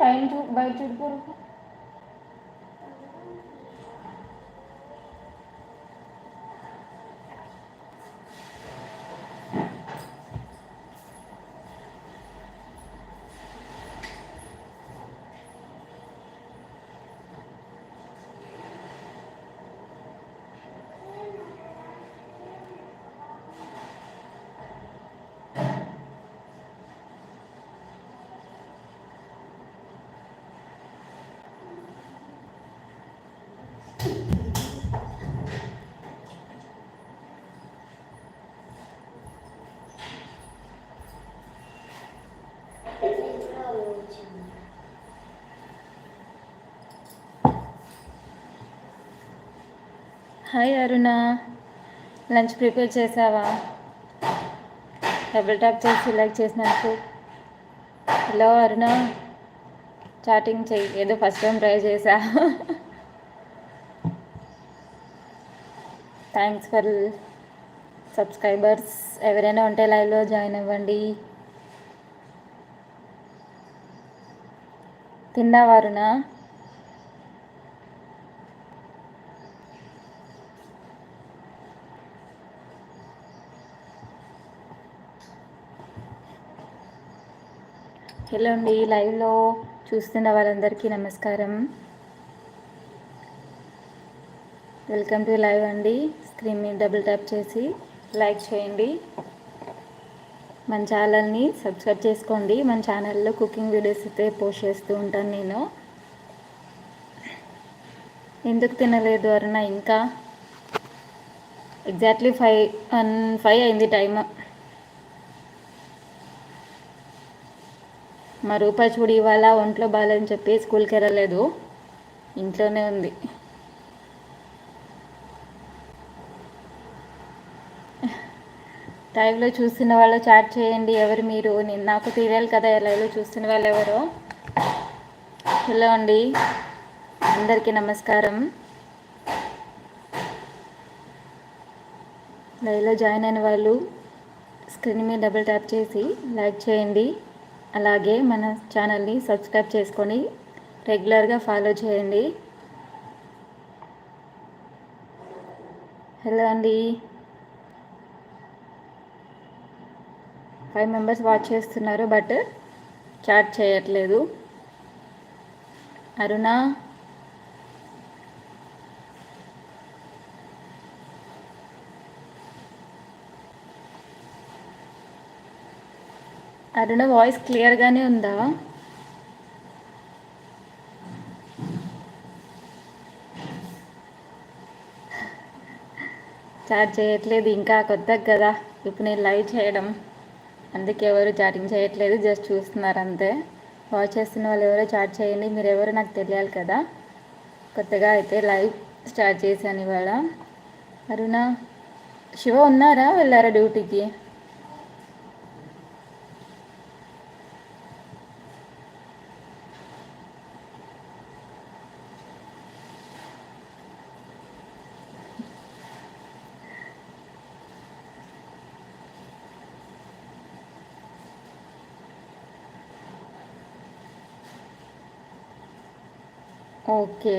పైన చూ బయట హాయ్ అరుణ. లంచ్ ప్రిపేర్ చేసావా? డబుల్ ట్యాప్ చేసి లైక్ చేసినందుకు. హలో అరుణ. చాటింగ్ చెయ్యి. ఏదో ఫస్ట్ టైం ట్రై చేసా థ్యాంక్స్ ఫర్ సబ్స్క్రైబర్స్. ఎవరైనా ఉంటే లైవ్లో జాయిన్ అవ్వండి. తిన్నావా హలో అండి లైవ్లో చూస్తున్న వాళ్ళందరికీ నమస్కారం. వెల్కమ్ టు లైవ్ అండి స్క్రీన్ మీద డబుల్ ట్యాప్ చేసి లైక్ చేయండి. మన ఛానల్ని సబ్స్క్రైబ్ చేసుకోండి. మన ఛానల్లో కుకింగ్ వీడియోస్ అయితే పోస్ట్ చేస్తూ ఉంటాను నేను. ఎందుకు తినలేదు అరుణ? ఇంకా? ఎగ్జాక్ట్లీ ఫైవ్ వన్ ఫైవ్ అయింది టైమ్. మా రూపాయి చూడు ఇవాళ ఒంట్లో బాగాలేదని చెప్పి స్కూల్కి వెళ్ళలేదు. ఇంట్లోనే ఉంది. లైవ్లో చూస్తున్న వాళ్ళు చాట్ చేయండి. ఎవరు మీరు? నేను నాకు తెలియాలి కదా లైవ్లో చూస్తున్న వాళ్ళు ఎవరు? హలో అండి. అందరికీ నమస్కారం. లైవ్లో జాయిన్ అయిన వాళ్ళు స్క్రీన్ మీద డబుల్ ట్యాప్ చేసి లైక్ చేయండి. అలాగే మన ఛానల్ని సబ్స్క్రైబ్ చేసుకొని రెగ్యులర్గా ఫాలో చేయండి. హలో అండి. ఫైవ్ మెంబర్స్ వాచ్ చేస్తున్నారు బట్ చాట్ చేయట్లేదు. అరుణ. అరుణ వాయిస్ క్లియర్గానే ఉందా? చాట్ చేయట్లేదు ఇంకా కొత్త కదా. ఇప్పుడు నేను లైవ్ చేయడం. అందుకే ఎవరు చాటింగ్ చేయట్లేదు జస్ట్ చూస్తున్నారు అంతే. వాచ్ చేస్తున్న వాళ్ళు ఎవరో చాట్ చేయండి మీరు ఎవరో నాకు తెలియాలి కదా. కొత్తగా అయితే లైవ్ స్టార్ట్ చేశాను ఇవాళ. అరుణ శివ ఉన్నారా? వెళ్ళారా డ్యూటీకి ఓకే.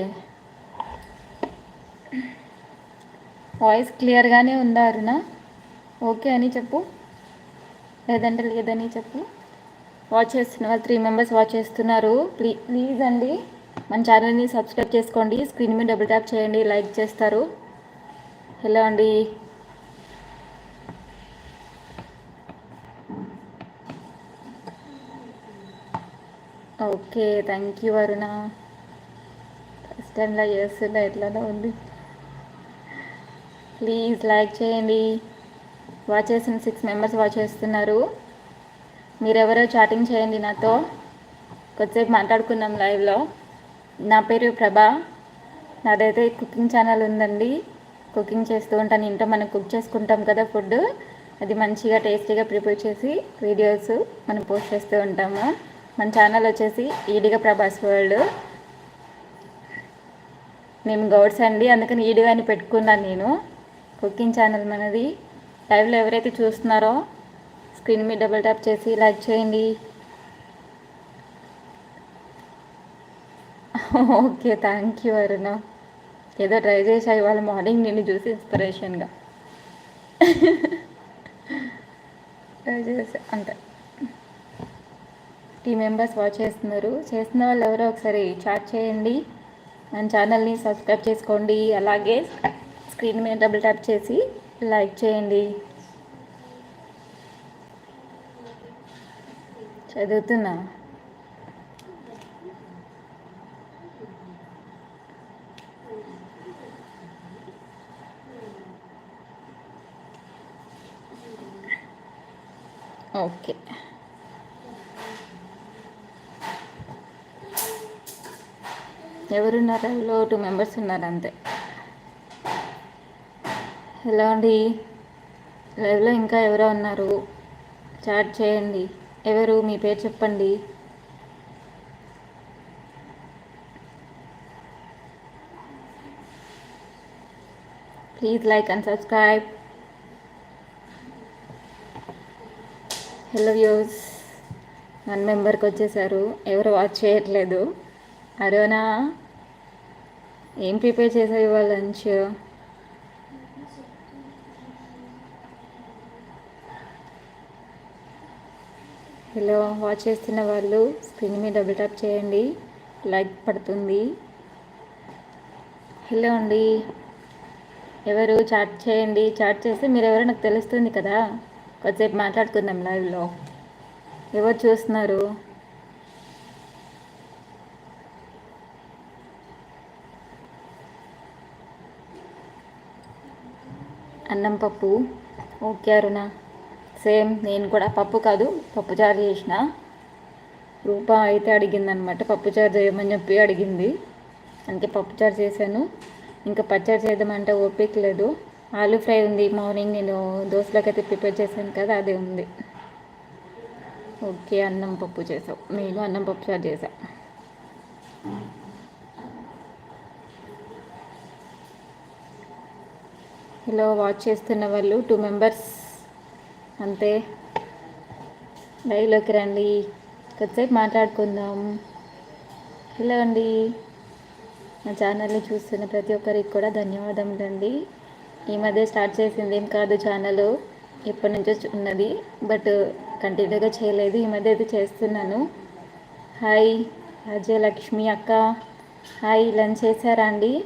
వాయిస్ క్లియర్గానే ఉందా అరుణ? ఓకే అని చెప్పు. లేదంటే లేదని చెప్పు. వాచ్ చేస్తున్న వాళ్ళు త్రీ మెంబర్స్ వాచ్ చేస్తున్నారు. ప్లీజ్ ప్లీజ్ అండి మన ఛానల్ని సబ్స్క్రైబ్ చేసుకోండి. స్క్రీన్ మీద డబుల్ ట్యాప్ చేయండి లైక్ చేస్తారు. హలో అండి. Okay thank you Aruna. ఇష్టంలా టైంలో చేస్తుండే ఎట్లానో ఉంది. ప్లీజ్ లైక్ చేయండి. వాచ్ చేసిన సిక్స్ మెంబర్స్ వాచ్ చేస్తున్నారు. మీరెవరో చాటింగ్ చేయండి నాతో. కొద్దిసేపు మాట్లాడుకుందాం లైవ్లో నా పేరు ప్రభా. నాదైతే కుకింగ్ ఛానల్ ఉందండి. కుకింగ్ చేస్తూ ఉంటాను. ఇంట్లో మనం కుక్ చేసుకుంటాం కదా ఫుడ్ అది మంచిగా టేస్టీగా ప్రిపేర్ చేసి వీడియోస్ మనం పోస్ట్ చేస్తూ ఉంటాము. మన ఛానల్ వచ్చేసి ఈడిగా ప్రభాస్ వరల్డ్. మేము గౌడ్స్ అండి. అందుకని ఈడిగా అని పెట్టుకున్నాను నేను. కుకింగ్ ఛానల్ మనది. లైవ్లో ఎవరైతే చూస్తున్నారో స్క్రీన్ మీద డబుల్ ట్యాప్ చేసి లైక్ చేయండి. Okay thank you Aruna. ఏదో ట్రై చేసా ఇవాళ మార్నింగ్ నిన్ను చూసి ఇన్స్పిరేషన్గా. ట్రై చేసా అంతే. టీ మెంబర్స్ వాచ్ చేస్తున్నారు. చేస్తున్న వాళ్ళు ఎవరో ఒకసారి చాట్ చేయండి. మన ఛానల్ని సబ్స్క్రైబ్ చేసుకోండి. అలాగే స్క్రీన్ మీద డబుల్ ట్యాప్ చేసి లైక్ చేయండి. చదువుతున్నా? ఓకే. ఎవరున్నారు? లైవ్లో టూ మెంబర్స్ ఉన్నారు అంతే. హలో అండి. లైవ్లో ఇంకా ఎవరో ఉన్నారు? చాట్ చేయండి. ఎవరు? మీ పేరు చెప్పండి. Please like and subscribe hello views one మెంబర్కి వచ్చేసారు. ఎవరు వాచ్ చేయట్లేదు? అరోనా ఏం ప్రిపేర్ చేసావు ఇవాళ లంచ్? హలో వాచ్ చేస్తున్న వాళ్ళు స్క్రీన్ మీద డబుల్ టాప్ చేయండి. లైక్ పడుతుంది. హలో అండి. ఎవరు? చాట్ చేయండి. చాట్ చేస్తే మీరు ఎవరో నాకు తెలుస్తుంది కదా. కొద్దిసేపు మాట్లాడుకుందాం లైవ్లో ఎవరు చూస్తున్నారు? అన్నం పప్పు. ఓకే అరుణ. సేమ్ నేను కూడా పప్పు కాదు పప్పుచారు చేసిన. రూప అయితే అడిగిందనమాట పప్పు చారు చేయమని చెప్పి అడిగింది. అందుకే పప్పు చారు చేశాను. ఇంకా పచ్చడి చేద్దామంటే ఓపిక లేదు. ఆలూ ఫ్రై ఉంది మార్నింగ్ నేను దోశలోకి అయితే ప్రిపేర్ చేశాను కదా అదే ఉంది. ఓకే అన్నం పప్పు చేసావు. నేను అన్నం పప్పు చారు చేసాను హలో వాచ్ చేస్తున్న వాళ్ళు టూ మెంబర్స్ అంతే. లైవ్లోకి రండి. కొద్దిసేపు మాట్లాడుకుందాం. హలో అండి. నా ఛానల్ని చూస్తున్న ప్రతి ఒక్కరికి కూడా ధన్యవాదములు అండి. ఈ మధ్య స్టార్ట్ చేసింది ఏం కాదు ఛానల్ ఎప్పటి నుంచో ఉన్నది. బట్ కంటిన్యూగా చేయలేదు. ఈ మధ్య అయితే చేస్తున్నాను. హాయ్ అజయలక్ష్మి అక్క. హాయ్ లంచ్ చేశారా అండి?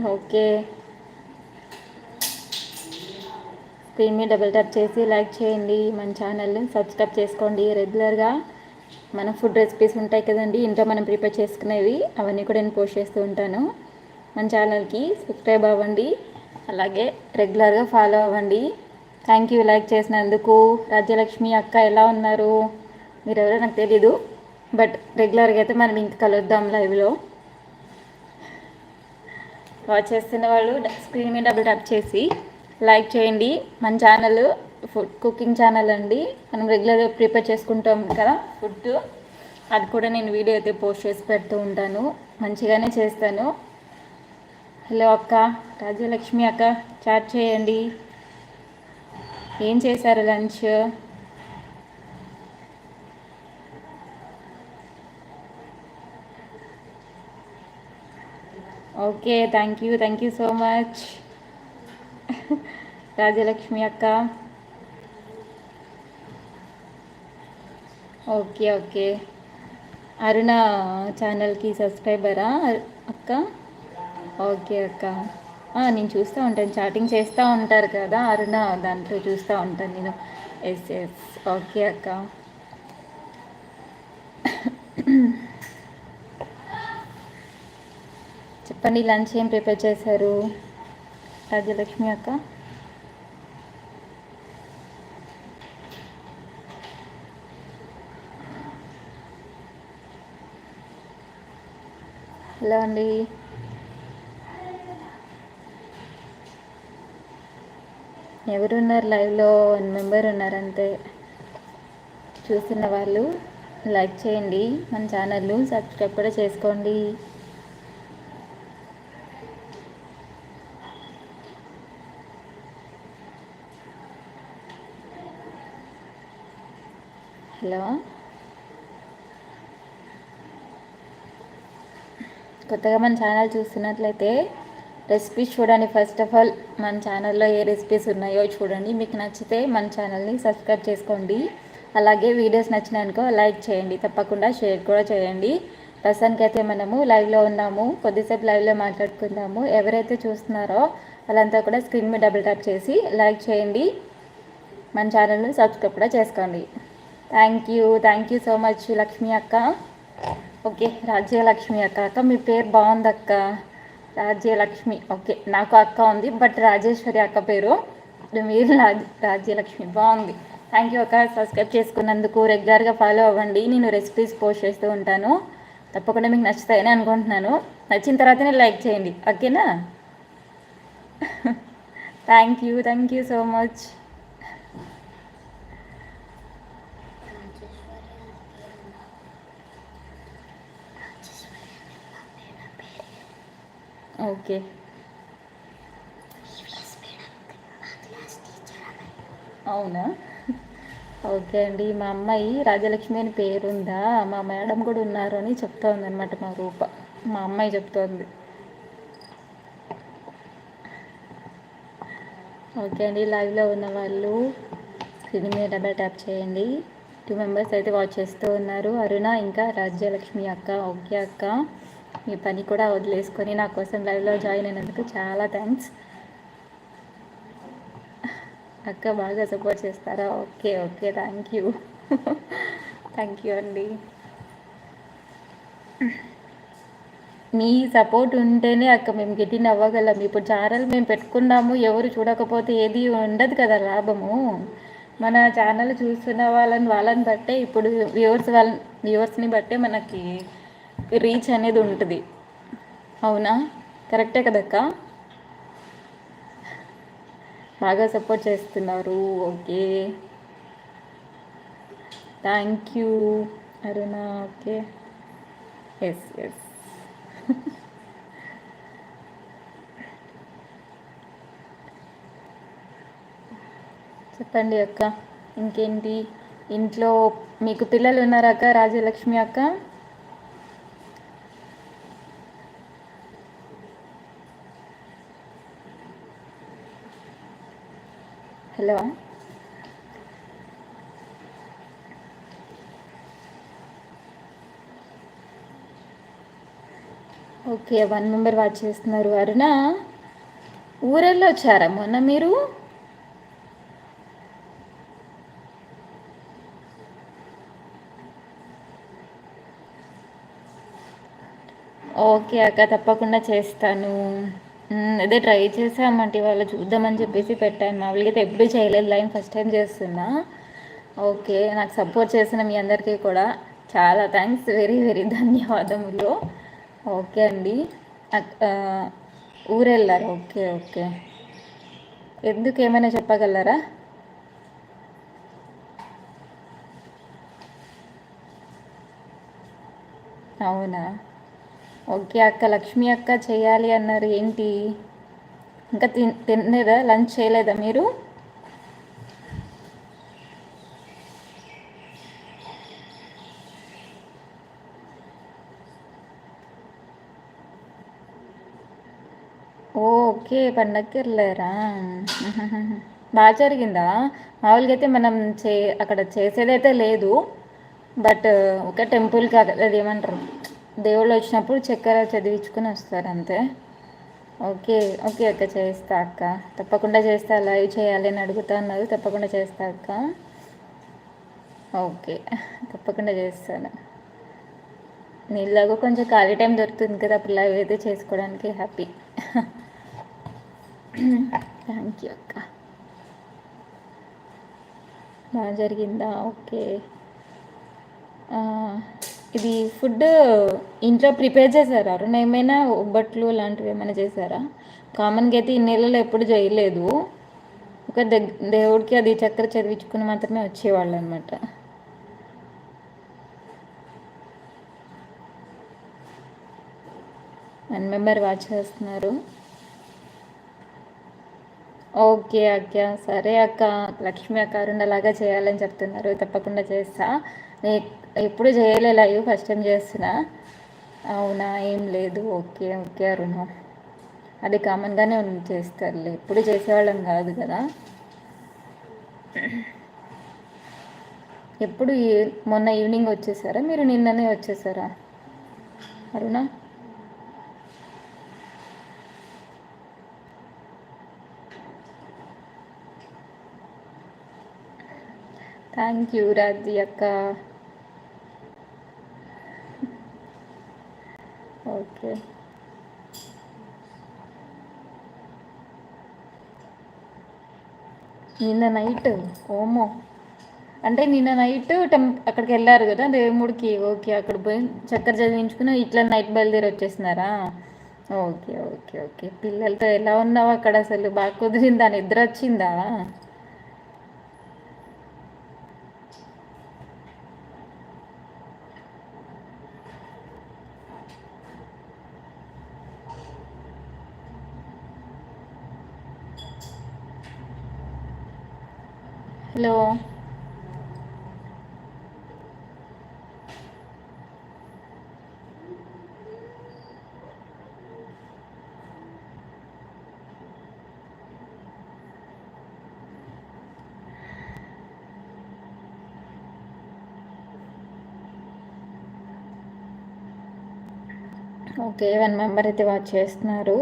ఓకే. స్క్రీన్ మీద డబుల్ ట్యాప్ చేసి లైక్ చేయండి. మన ఛానల్ని సబ్స్క్రైబ్ చేసుకోండి రెగ్యులర్గా మన ఫుడ్ రెసిపీస్ ఉంటాయి కదండి ఇంట్లో మనం ప్రిపేర్ చేసుకునేవి అవన్నీ కూడా నేను పోస్ట్ చేస్తూ ఉంటాను. మన ఛానల్కి సబ్స్క్రైబ్ అవ్వండి. అలాగే రెగ్యులర్గా ఫాలో అవ్వండి. థ్యాంక్ యూ లైక్ చేసినందుకు. రాజ్యలక్ష్మి అక్క ఎలా ఉన్నారు? మీరెవరో నాకు తెలీదు. బట్ రెగ్యులర్గా అయితే మనం ఇంక కలుద్దాం లైవ్లో వాచ్ చేస్తున్న వాళ్ళు స్క్రీన్ మీద డబుల్ ట్యాప్ చేసి లైక్ చేయండి. మన ఛానల్ ఫుడ్ కుకింగ్ ఛానల్ అండి. మనం రెగ్యులర్గా ప్రిపేర్ చేసుకుంటాం కదా ఫుడ్ అది కూడా నేను వీడియో అయితే పోస్ట్ చేసి పెడుతూ ఉంటాను. మంచిగానే చేస్తాను. హలో అక్క రాజ్యలక్ష్మి అక్క చాట్ చేయండి. ఏం చేశారు lunch? Okay thank you thank you so much Rajalakshmi అక్క ఓకే ఓకే అరుణ ఛానల్కి సబ్స్క్రైబరా అక్క ఓకే అక్క నేను చూస్తూ ఉంటాను. చాటింగ్ చేస్తూ ఉంటారు కదా అరుణ దాంట్లో చూస్తూ ఉంటాను నేను. ఎస్ ఎస్ ఓకే అక్క. చెప్పండి లంచ్ ఏం ప్రిపేర్ చేశారు? రాజ్యలక్ష్మి అక్క? హలో అండి. ఎవరున్నారు లైవ్లో? వన్ మెంబర్ ఉన్నారంతే. చూస్తున్న వాళ్ళు లైక్ చేయండి. మన ఛానల్ సబ్స్క్రైబ్ కూడా చేసుకోండి. హలో. కొత్తగా మన ఛానల్ చూస్తున్నట్లయితే రెసిపీస్ చూడండి. ఫస్ట్ ఆఫ్ ఆల్ మన ఛానల్లో ఏ రెసిపీస్ ఉన్నాయో చూడండి. మీకు నచ్చితే మన ఛానల్ని సబ్స్క్రైబ్ చేసుకోండి. అలాగే వీడియోస్ నచ్చినానుకో లైక్ చేయండి. తప్పకుండా షేర్ కూడా చేయండి. ప్రస్తుతానికైతే మనము లైవ్లో ఉన్నాము. కొద్దిసేపు లైవ్లో మాట్లాడుకుందాము. ఎవరైతే చూస్తున్నారో వాళ్ళంతా కూడా స్క్రీన్ మీద డబుల్ ట్యాప్ చేసి లైక్ చేయండి. మన ఛానల్ని సబ్స్క్రైబ్ కూడా చేసుకోండి. Thank you thank you so much Lakshmi అక్క. ఓకే రాజ్యలక్ష్మి అక్క. అక్క మీ పేరు బాగుంది అక్క. రాజ్యలక్ష్మి ఓకే నాకు అక్క ఉంది బట్ రాజేశ్వరి అక్క పేరు మీరు రాజ్ రాజ్యలక్ష్మి. బాగుంది. థ్యాంక్ యూ అక్క. సబ్స్క్రైబ్ చేసుకున్నందుకు రెగ్యులర్గా ఫాలో అవ్వండి. నేను రెసిపీస్ పోస్ట్ చేస్తూ ఉంటాను. తప్పకుండా మీకు నచ్చుతాయని అనుకుంటున్నాను. నచ్చిన తర్వాతనే లైక్ చేయండి. ఓకేనా thank you thank you so much okay. అవునా? ఓకే అండి. మా అమ్మాయి రాజలక్ష్మి అని పేరుందా? మా మేడం కూడా ఉన్నారు అని చెప్తోంది అనమాట మా రూప. మా అమ్మాయి చెప్తోంది. ఓకే అండి. లైవ్లో ఉన్న వాళ్ళు స్క్రీన్ మీద డబల్ ట్యాప్ చేయండి. టూ మెంబర్స్ అయితే వాచ్ చేస్తూ ఉన్నారు. అరుణ ఇంకా రాజ్యలక్ష్మి అక్క ఓకే అక్క. మీ పని కూడా వదిలేసుకొని నా కోసం లైవ్లో జాయిన్ అయినందుకు చాలా థ్యాంక్స్. అక్క బాగా సపోర్ట్ చేస్తారా? Okay okay thank you. Thank you అండి. మీ సపోర్ట్ ఉంటేనే అక్క మేము గెటిన్ అవ్వగలం. ఇప్పుడు ఛానల్ మేము పెట్టుకున్నాము ఎవరు చూడకపోతే ఏది ఉండదు కదా లాభము. మన ఛానల్ చూస్తున్న వాళ్ళని వాళ్ళని బట్టే ఇప్పుడు వ్యూవర్స్ వాళ్ళ వ్యూవర్స్ని బట్టే మనకి రీచ్ అనేది ఉంటుంది. అవునా? కరెక్టే కదక్క? బాగా సపోర్ట్ చేస్తున్నారు. Okay. Thank you Aruna. Okay. Yes yes. చెప్పండి అక్క ఇంకేంటి? ఇంట్లో మీకు పిల్లలు ఉన్నారక్క రాజలక్ష్మి అక్క? Hello. Okay one member watch చేస్తున్నారు అరుణ. ఊరెళ్ళి వచ్చారా మొన్న మీరు? ఓకే అక్క తప్పకుండా చేస్తాను. అదే ట్రై చేసామంటే ఇవాళ చూద్దామని చెప్పేసి పెట్టాను. మామూలుగా అయితే ఎప్పుడూ చేయలేదు లైన్ ఫస్ట్ టైం చేస్తున్నా. ఓకే నాకు సపోర్ట్ చేసిన మీ అందరికీ కూడా చాలా థ్యాంక్స్ వెరీ వెరీ ధన్యవాదములు. ఓకే అండి. ఊరెళ్ళారు. Okay okay. ఎందుకు ఏమైనా చెప్పగలరా? అవునా? ఓకే అక్క లక్ష్మి అక్క చేయాలి అన్నారు. ఏంటి? ఇంకా తిన్ తినలేదా? లంచ్ చేయలేదా మీరు? ఓకే పండగకి వెళ్ళారా? బాగా జరిగిందా? మామూలుగా అయితే మనం చే అక్కడ చేసేదైతే లేదు. బట్ ఒక టెంపుల్కి అది ఏమంటారు? దేవుళ్ళు వచ్చినప్పుడు చక్కెర చదివించుకుని వస్తారు అంతే. ఓకే ఓకే అక్క చేస్తా అక్క. తప్పకుండా చేస్తా లైవ్ చేయాలి అని అడుగుతా అన్నారు తప్పకుండా చేస్తా అక్క. ఓకే తప్పకుండా చేస్తాను. నీళ్ళగా కొంచెం ఖాళీ టైం దొరుకుతుంది కదా అప్పుడు లైవ్ అయితే చేసుకోవడానికి హ్యాపీ. థ్యాంక్ యూ అక్క. బాగా జరిగిందా? ఓకే. ఇది ఫుడ్ ఇంట్లో ప్రిపేర్ చేశారా? అరుణ ఏమైనా ఒబ్బట్లు లాంటివి ఏమైనా చేశారా? కామన్గా అయితే ఇన్ని ఎప్పుడు చేయలేదు. ఒక దేవుడికి అది చక్కెర చదివించుకుని మాత్రమే వచ్చేవాళ్ళు అనమాట వన్ మెంబర్ వాచ్ చేస్తున్నారు. ఓకే అక్క సరే అక్క. లక్ష్మి అక్క అరుణలాగా చేయాలని చెప్తున్నారు. తప్పకుండా చేస్తా. ఎప్పుడు చేయలే లైవ్ ఫస్ట్ టైం చేస్తున్నా. అవునా ఏం లేదు ఓకే ఓకే అరుణ. అది కామన్గానే చేస్తారులే. ఎప్పుడు చేసేవాళ్ళం కాదు కదా. ఎప్పుడు మొన్న ఈవినింగ్ వచ్చేసారా? మీరు నిన్ననే వచ్చేసారా? అరుణ? థ్యాంక్ యూ రాజీ అక్క. ఓకే. నిన్న నైట్ ఓమో. అంటే నిన్న నైట్ టెం అక్కడికి వెళ్ళారు కదా దేవుడికి ఓకే అక్కడ పోయి చక్కెర చదివించుకుని ఇట్లా నైట్ బయలుదేరి వచ్చేసినారా? Okay okay okay. పిల్లలతో ఎలా ఉన్నావు అక్కడ అసలు? బాగా కుదిరిందా? నిద్ర వచ్చిందా? హలో ఓకే వన్ మెంబర్ అయితే వాచ్ చేస్తున్నారు.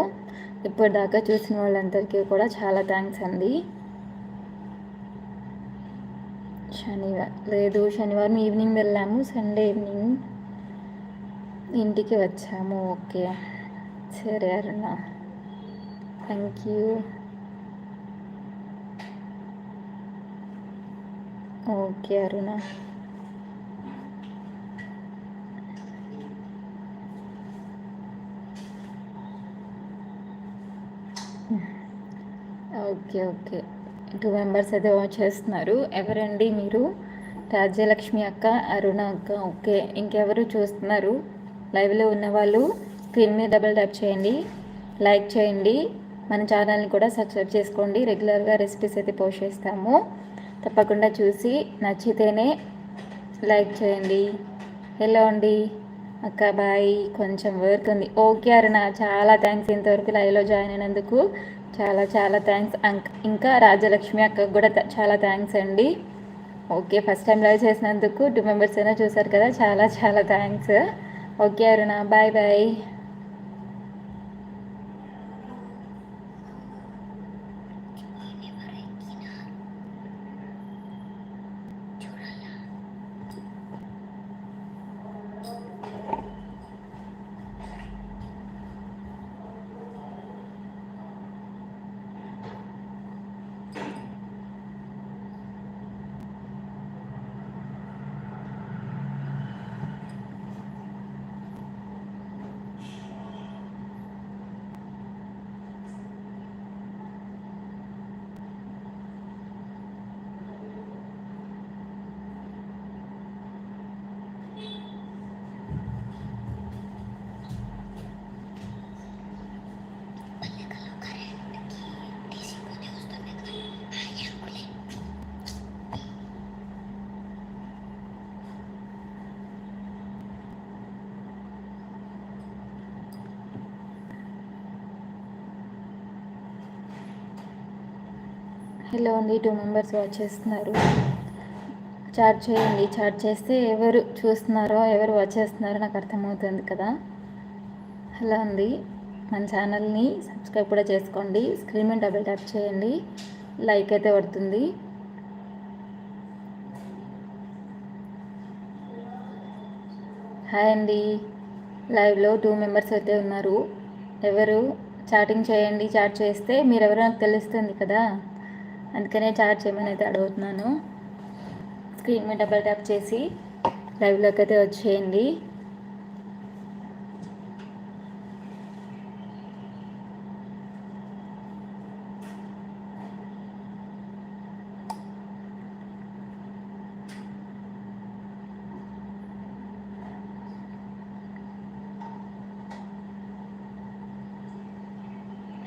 ఇప్పుడు దాకా చూసిన వాళ్ళందరికీ కూడా చాలా థ్యాంక్స్ అండి. శనివారం లేదు శనివారం ఈవినింగ్ వెళ్ళాము. సండే ఈవినింగ్ ఇంటికి వచ్చాము. ఓకే సరే Aruna. Thank you okay Aruna. Okay okay two members అయితే వాచ్ చేస్తున్నారు. ఎవరండి మీరు? రాజ్యలక్ష్మి అక్క అరుణ అక్క ఓకే. ఇంకెవరు చూస్తున్నారు? లైవ్లో ఉన్నవాళ్ళు స్క్రీన్ మీద డబుల్ ట్యాప్ చేయండి లైక్ చేయండి. మన ఛానల్ని కూడా సబ్స్క్రైబ్ చేసుకోండి. రెగ్యులర్గా రెసిపీస్ అయితే పోస్ట్ చేస్తాము. తప్పకుండా చూసి నచ్చితేనే లైక్ చేయండి. హలో అండి. అక్క బాయ్. కొంచెం వర్క్ ఉంది. ఓకే అరుణ చాలా థ్యాంక్స్ ఇంతవరకు లైవ్లో జాయిన్ అయినందుకు. చాలా చాలా థ్యాంక్స్ ఇంకా రాజలక్ష్మి అక్కకు కూడా చాలా థ్యాంక్స్ అండి. ఓకే ఫస్ట్ టైం లైవ్ చేసినందుకు టూ మెంబర్స్ అయినా చూసారు కదా చాలా చాలా thanks okay Aruna bye bye hello అండి టూ మెంబర్స్ వాచ్ చేస్తున్నారు. చాట్ చేయండి చాట్ చేస్తే ఎవరు చూస్తున్నారో ఎవరు వచ్చేస్తున్నారో నాకు అర్థమవుతుంది కదా. హలో అండి మన ఛానల్ని సబ్స్క్రైబ్ కూడా చేసుకోండి స్క్రీన్ మీద డబుల్ ట్యాప్ చేయండి లైక్ అయితే పడుతుంది. హాయ్ అండి లైవ్లో టూ మెంబర్స్ అయితే ఉన్నారు. ఎవరు? చాటింగ్ చేయండి చాట్ చేస్తే మీరు ఎవరో నాకు తెలుస్తుంది కదా. అందుకనే చార్జ్ చేయమని అయితే అడుగుతున్నాను. స్క్రీన్ మీద డబల్ ట్యాప్ చేసి లైవ్లోకి అయితే వచ్చేయండి.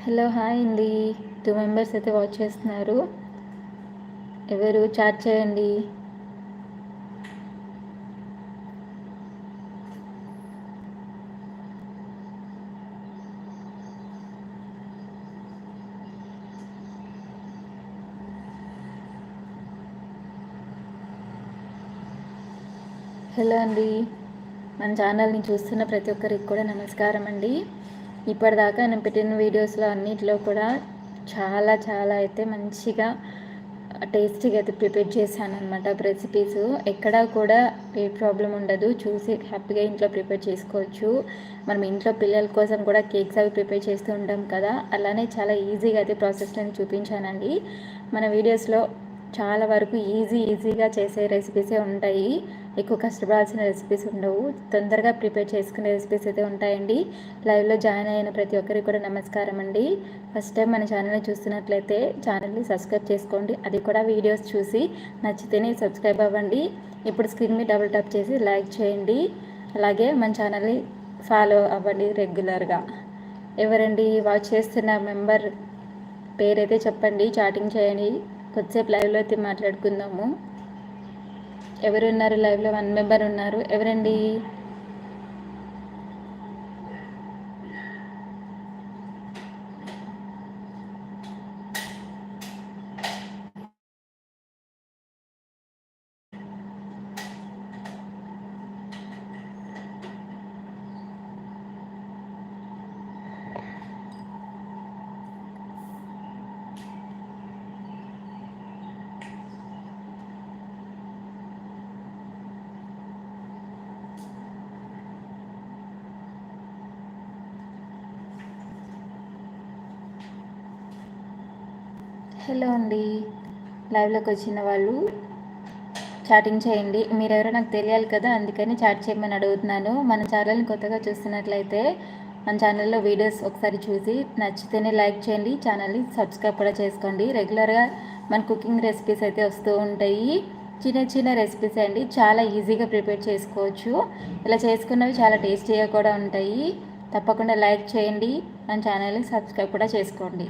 హలో హాయ్ అండి టూ మెంబర్స్ అయితే వాచ్ చేస్తున్నారు. ఎవరు చాట్ చేయండి. హలో అండి. మన ఛానల్ని చూస్తున్న ప్రతి ఒక్కరికి కూడా నమస్కారం అండి. ఇప్పటిదాకా నేను పెట్టిన వీడియోస్లో అన్నిటిలో కూడా చాలా చాలా అయితే మంచిగా టేస్టీగా అయితే ప్రిపేర్ చేశాను అనమాట రెసిపీస్ ఎక్కడా కూడా ఏ ప్రాబ్లం ఉండదు. చూసి హ్యాపీగా ఇంట్లో ప్రిపేర్ చేసుకోవచ్చు. మనం ఇంట్లో పిల్లల కోసం కూడా కేక్స్ అవి ప్రిపేర్ చేస్తూ ఉంటాం కదా. అలానే చాలా ఈజీగా అయితే ప్రాసెస్ నేను చూపించానండి. మన వీడియోస్లో చాలా వరకు ఈజీ ఈజీగా చేసే రెసిపీసే ఉంటాయి. ఎక్కువ కష్టపడాల్సిన రెసిపీస్ ఉండవు. తొందరగా ప్రిపేర్ చేసుకునే రెసిపీస్ అయితే ఉంటాయండి. లైవ్లో జాయిన్ అయిన ప్రతి ఒక్కరికి కూడా నమస్కారం అండి. ఫస్ట్ టైం మన ఛానల్ని చూస్తున్నట్లయితే ఛానల్ని సబ్స్క్రైబ్ చేసుకోండి. అది కూడా వీడియోస్ చూసి నచ్చితేనే సబ్స్క్రైబ్ అవ్వండి. ఇప్పుడు స్క్రీన్ మీద డబుల్ టాప్ చేసి లైక్ చేయండి. అలాగే మన ఛానల్ని ఫాలో అవ్వండి రెగ్యులర్గా ఎవరండి వాచ్ చేస్తున్న మెంబర్ పేరైతే చెప్పండి. చాటింగ్ చేయండి. కొద్దిసేపు లైవ్లో అయితే మాట్లాడుకుందాము. ఎవరు ఉన్నారు లైవ్లో వన్ మెంబర్ ఉన్నారు. ఎవరండి? హలో అండి. లైవ్లోకి వచ్చిన వాళ్ళు చాటింగ్ చేయండి. మీరెవరో నాకు తెలియాలి కదా అందుకని చాట్ చేయమని అడుగుతున్నాను. మన ఛానల్ని కొత్తగా చూస్తున్నట్లయితే మన ఛానల్లో వీడియోస్ ఒకసారి చూసి నచ్చితేనే లైక్ చేయండి. ఛానల్ని సబ్స్క్రైబ్ కూడా చేసుకోండి. రెగ్యులర్గా మన కుకింగ్ రెసిపీస్ అయితే వస్తూ ఉంటాయి. చిన్న చిన్న రెసిపీస్ అండి. చాలా ఈజీగా ప్రిపేర్ చేసుకోవచ్చు. ఇలా చేసుకున్నవి చాలా టేస్టీగా కూడా ఉంటాయి. తప్పకుండా లైక్ చేయండి. మన ఛానల్ని సబ్స్క్రైబ్ కూడా చేసుకోండి.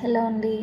హలో అండి.